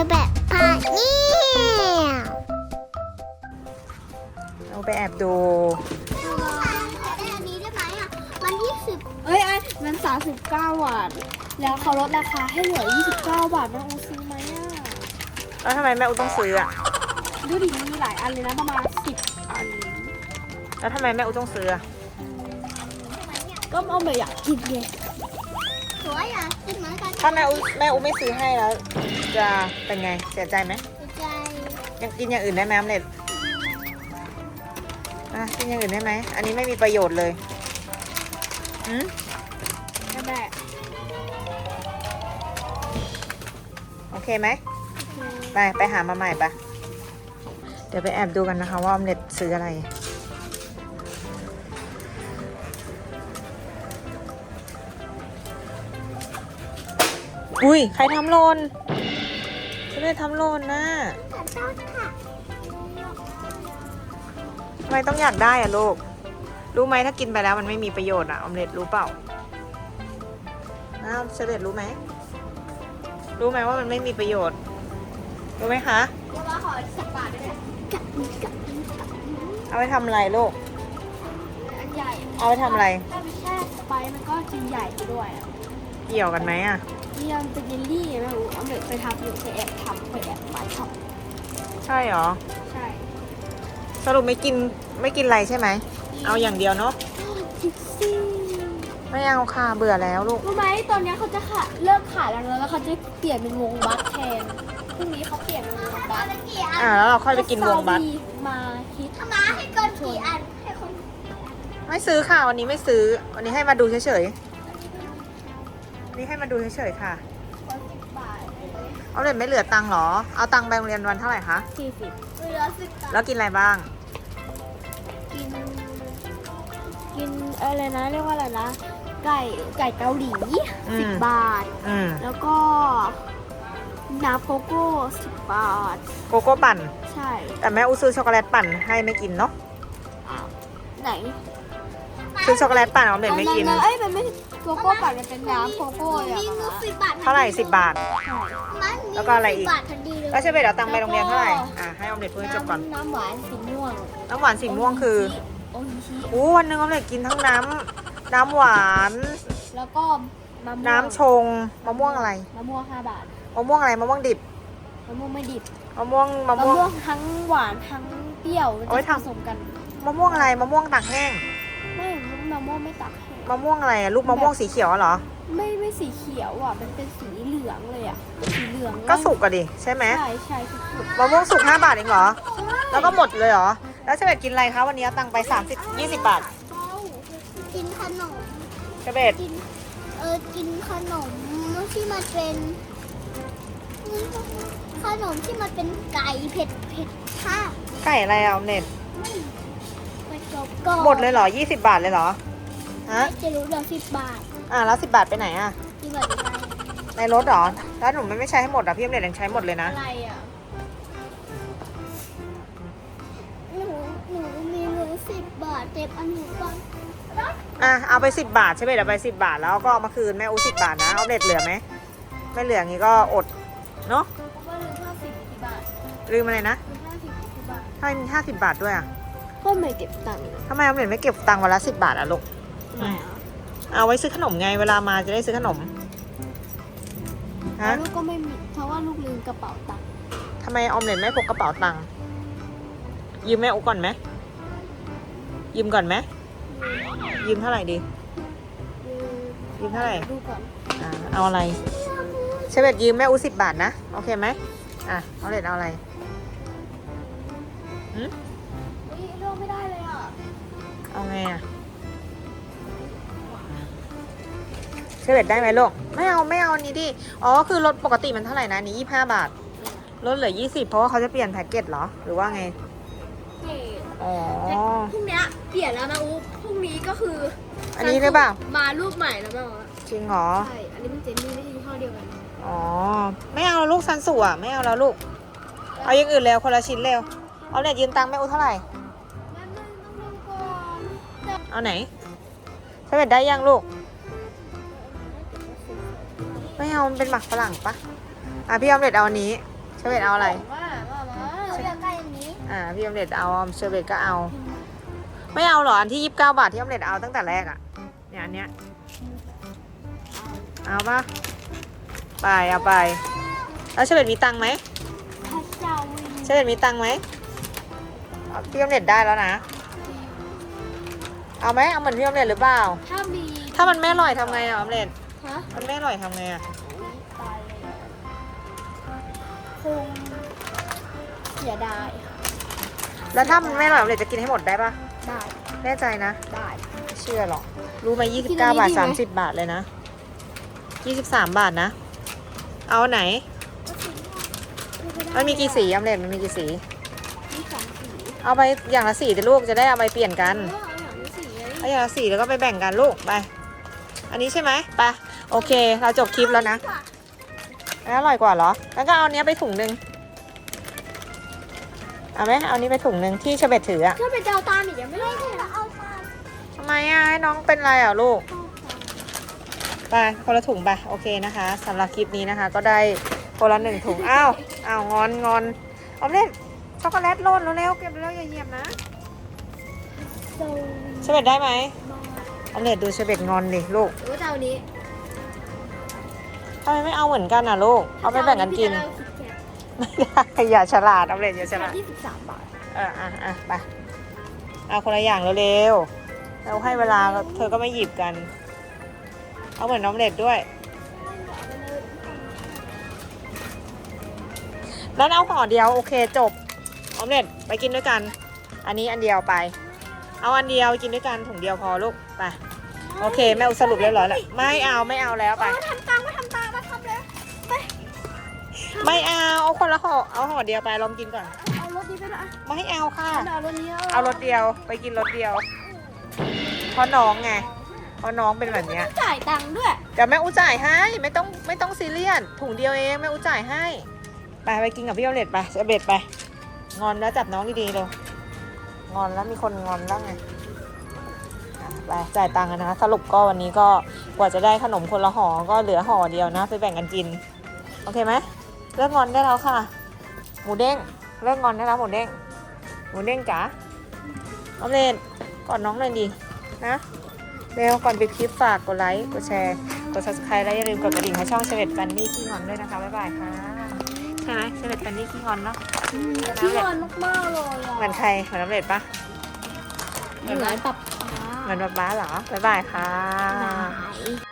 อแบบพาเนี่ยเราไปแอบดูได้อันนี้ได้ไหมอะมันยี่สิบเอ้ยอันมัน39บาท แล้วเขาลดราคาให้เหลือ29บาทนะอูซื้อไหมอะ แล้วทำไมแม่อุต้องซื้ออะ ดูดิมันมีหลายอันเลยนะประมาณ10อัน แล้วทำไมแม่อุต้องซื้ออะก็เอาไปอยากกินไง สวยอะกินเหมือนกันถ้าแม่อุแม่อุไม่ซื้อให้แล้ว จะเป็นไงเสียใจไหมใจยังกินอย่างอื่นได้ไหมออมเล็ตอะกินอย่างอื่นได้ไหมอันนี้ไม่มีประโยชน์เลยอืมนั่นแหละโอเคไหมไปไปหามาใหม่ปะเดี๋ยวไปแอบดูกันนะคะว่าออมเล็ตซื้ออะไร อุ้ย ใครทำหล่นฉันไม่ได้ทำหล่นนะขอโทษค่ะทำไมต้องอยากได้อะลูก รู้ไหมถ้ากินไปแล้วมันไม่มีประโยชน์อะออมเล็ตรู้เปล่าอ้าวเฉลตรู้ไหม รู้ไหมว่ามันไม่มีประโยชน์ รู้ไหมคะเดี๋ยวว่าขอสิบบาทได้ไหมกับกับเอาไปทำอะไรลูก อันใหญ่เอาไปทำอะไร ถ้าไปแช่สไปซ์มันก็กินใหญ่ไปด้วยอะเกี่ยวกันไหมอะ นี่ยังเป็นเยลลี่ไงไม่รู้เอาเด็กไปทำอยู่ไปแอบทำไปแอบมาทใช่เหรอำใช่สรุปไม่กินไม่กินอะไรใช่ไหม เอาอย่างเดียวเนาะ คิดซี่ไม่เอาค่ะเบื่อแล้วลูก รู้ไหมตอนเนี้ยเขาจะขายเลิกขายแล้วนะแล้วเขาจะเปลี่ยนเป็นวงบัสแทนพรุ่งนี้เขาเปลี่ยนเป็นวงบัสกี่อันอ่าแล้วเราค่อยไปกินวงบัสมาคิดถ้ามาให้เกินกี่อันให้คนไม่ซื้อค่ะวันนี้ไม่ซื้อ วันนี้ให้มาดูเฉยๆวั นนี้ให้มาดูเฉยๆค่ะร้อยสิบบาทเอาเลยไม่เหลือตังค์เหรอ เอาตังค์ไปโรงเรียนวันเท่าไหร่คะ สี่สิบเหลือสิบบาทแล้วกินอะไรบ้าง กิน กินอะไรนะ เรียกว่าอะไรนะ ไก่ไก่เกาหลีอืม สิบบาท อืม แล้วก็น้ำโกโก้สิบบาท โกโก้ปั่น ใช่แต่แม่อุซื้อช็อกโกแลตปั่นให้ไม่กินเนาะ อ้าวไหนซื้อช็อกโกแลตปั่นเอาเด็กไม่กินอัเอ้ยมันไม่ โกโก้ปั่นมันเป็นน้ำโกโก้เลยมีอะเงินสิบบาทเท่าไหร่สิบบาท มันมีแล้วก็อะไรอีกสิบบาทพอดีเลยแล้วเชฟเบตเอาตังค์ไปโรงเรียนเท่าไหร่ อะให้ออมเล็ตพูดให้จบก่อน น้ำน้ำหวานสีม่วงน้ำหวานสีม่วงคือโออิชิอู้วันหนึงออมเล็ตกินทั้งน้ำน้ำหวาน แล้วก็มะม่วงน้ำชงมะม่วงอะไรมะม่วงห้าบาทมะม่วงอะไรมะม่วงดิบมะม่วงไม่ดิบมะม่วงมะมะม่วง ม่วงทั้งหวานทั้งเปรี้ยวมันเอาไว้จะทำ ผสมกันมะม่วงอะไรมะม่วงตากแห้งไม่มะม่วงไม่ตักแห้งมะม่วงอะไรอะลูกมะม่วงสีเขียวอะเหรอ ไม่ไม่สีเขียวอะ มันเป็นสีเหลืองเลยอะ สีเหลืองก็สุกอะดิใช่ไหมใช่ใช่ทุกสุกมะม่วงสุก5บาทเองเหรอ แล้วก็หมดเลยเหรอ แล้วเชฟเบตกินอะไรคะวันนี้เอาตังค์ไป30 20บาทกินขนมเชฟเบตกินเออกินขนมที่มันเป็นขนมที่มันเป็นไก่เผ็ดเผ็ดค่ะไก่อะไรอะออมเน็ต ไปกรอบกรอบหมดเลยเหรอ 20 บาทเลยเหรอ ฮะ จะรู้เหลือสิบบาทอะแล้ว10 บาทไปไหนอะที่แบบอะไรในรถเหรอ แล้วหนูไม่ใช้ให้หมดอะพี่ออมเน็ตยังใช้หมดเลยนะ อะไรอะ หนูหนูมีเงินสิบบาทเก็บอันหนูก่อนอะเอาไป 10 บาทใช่ไหมเดี๋ยวไป 10 บาทแล้วก็เอามาคืนแม่อู10บาทนะเอาเน็ตเหลือไหม ไม่เหลืองี้ก็อด เนาะเพราะว่าลืมห้าสิบกี่บาทลืมอะไรนะลืมห้าสิบกี่บาททำไมมี50 บาทด้วยอะ ก็ไม่เก็บตังค์ทำไมออมเน็ตไม่เก็บตังค์วันละ10บาทอะลูก ไม่อะเอาไว้ซื้อขนมไงเวลามาจะได้ซื้อขนมแล้ฮะวลูกก็ไม่มีเพราะว่าลูกลืมกระเป๋าตังค์ทำไมออมเล็ตไม่พกกระเป๋าตังค์ยืมแม่อุก่อนไหมยืมก่อนไหมยืมเท่าไหร่ดียืมเท่าไหร่ ดูก่อนอ่าเอาอะไรเชเบตยืมแม่อุสิบบาทนะ โอเคไหมอะออมเล็ตเอาอะไร เชเบตได้ไหมลูกไม่เอาไม่เอาอันนี้ดิอ๋อคือรถปกติมันเท่าไหร่นะอันนี้ยี่ห้าบาทลดเหลือยี่สิบเพราะว่าเขาจะเปลี่ยนแพ็กเกจเหรอหรือว่าไงเก๋อ๋อพรุ่งเนี้ยเปลี่ยนแล้วนะอุ๊บพรุ่งนี้ก็คืออัอันนี้หรือเปล่ามารูปใหม่แล้วแม่บอกว่าจริงเหรอใช่อันนี้มันเจนนี่ไม่ใช่ยี่ห้อเดียวกันอ๋อไม่เอาแล้วลูกซันสุอะไม่เอาแล้วลูก เอาอย่างอื่นเร็วคนละชิ้นเร็วเอาเน็ตยืมตังค์แม่อุเท่าไหร่แม่ไม่ต้องลงก่อนเอาไหนเชเบตได้ยังลูก ไม่เอามันเป็นหมักฝรั่งปะอะพี่ออมเล็ตเอาอันนี้เชเบตเอาอะไร ว่าว่ามาหนูอยากได้อันนี้ อ่าพี่ออมเล็ตเอาเชเบตก็เอา ไม่เอาเหรออันที่ยี่สิบเก้าบาทที่ออมเล็ตเอาตั้งแต่แรกอะเนี่ยอันเนี้ยเอาปะไปเอาไปแล้วเชเบตมีตังค์ไหมพระเจ้าวินเชเบตมีตังค์ไหมเอาพี่ออมเล็ตได้แล้วนะ เอาไหมเอาเหมือนพี่ออมเล็ตหรือเปล่า ถ้ามี ถ้ามันไม่อร่อยทำไงอะออมเล็ตฮะ มันไม่อร่อยทำไงอะตายเลยคงเสียดายค่ะแล้วถ้ามันไม่อร่อยออมเล็ตจะกินให้หมดได้ปะได้แน่ใจนะได้ไม่เชื่อหรอกรู้ไหมยี่กิสิบนเก้าอันนี้บาทดีไหมสามสิบบาทเลยนะยี่สิบสามบาทนะ เอาอันไหน มันมีกี่สีออมเล็ตมันมีกี่สี มีสองสีเอาไปอย่างละสีเดี๋ยวลูกจะได้เอาไปเปลี่ยนกัน เออเอาอย่างนี้สีเลยเอาอย่างละสีแล้วก็ไปแบ่งกันลูกไป อันนี้ใช่ไหมไป โอเค เราจบคลิปแล้วนะอันนั้นอร่อยกว่าเหรอ แล้วก็เอาอันเนี้ยไปถุงหนึ่งเอาไหมเอาอันนี้ไปถุงหนึ่งที่เชเบตถืออะถ้าเป็นเจ้าตาลอีกยังไม่ได้เลยเอาตาลทำไมอะให้น้องเป็นไรอะลูก ไปคนละถุงไปโอเคนะคะสำหรับคลิปนี้นะคะ ก็ได้คนละหนึ่งถุง อ้าว อ้าวงอนงอนออมเล็ตช็อกโกแลตโล่นเร็วๆเก็บเร็วๆอย่าเหยียบนะโซเชเบตได้ไหมออมเล็ตดูเชเบตงอนดิลูกหรือว่าจะเอาอันนี้ ทำไมไม่เอาเหมือนกันอะลูก เอาไปแบ่งกันกินพี่จะเอาคิดแคทไม่ได้อย่าฉลาดออมเล็ตอย่าฉลาดที่สิบสามบาทเอออะอะไปเอาคนละอย่างเร็วๆเราให้เวลาเธอก็ไม่หยิบกัน เอาเหมือนน้องเล็ตด้วยนั้นเอาห่อเดียวโอเคจบออมเล็ตไปกินด้วยกัน อันนี้อันเดียวไป เอาอันเดียวกินด้วยกันถุงเดียวพอลูกไป โอเคแม่อุสรุปเรียบร้อยแล้วไม่เอาไม่เอาแล้วไปมาทำตังค์ม ไม่เอาเอาคนละห่อเอาห่อเดียวไปลองกินก่อน เอารถนี้ไปละไม่เอาค่ะ เอารถนี้เอารถเดียวไปกินรถเดียวเพราะน้องไงเพราะน้องเป็นแบบเนี้ยจ่ายตังค์ด้วยเดี๋ยวแม่อุจ่ายให้ไม่ต้องไม่ต้องซีเรียสถุงเดียวเองแม่อุจ่ายให้ ไปไปกินกับพี่ออมเล็ตไปเอเบ็ดไป งอนแล้วจับน้องดีๆเลยงอนแล้วมีคนงอนแล้วไงอะไปจ่ายตังค์กันนะคะสรุปก็วันนี้ก็กว่าจะได้ขนมคนละห่อก็เหลือห่อเดียวนะ ไปแบ่งกันกิน โอเคไหมเลิกงอนได้แล้วค่ะ หมูเด้งเลิกงอนได้แล้วหมูเด้งหมูเด้งจ๋าออมเล็ตกอดน้องหน่อยดีนะเร็วก่อนปิดคลิปฝากกดไลค์กดแชร์กด subscribe และอย่าลืมกดกระดิ่งให้ช่องเชเวตแฟนนี่ขี้งอนด้วยนะคะบ๊ายบายค่ะใช่ไหมเชเวตแฟนนี่ขี้งอนเนาะที่นอนมากๆเลยอะเหมือนใครเหมือนน้ำเล็ดปะเหมือนปับเหมือนป๊าป๊าเหรอบ๊ายบายค่ะหาย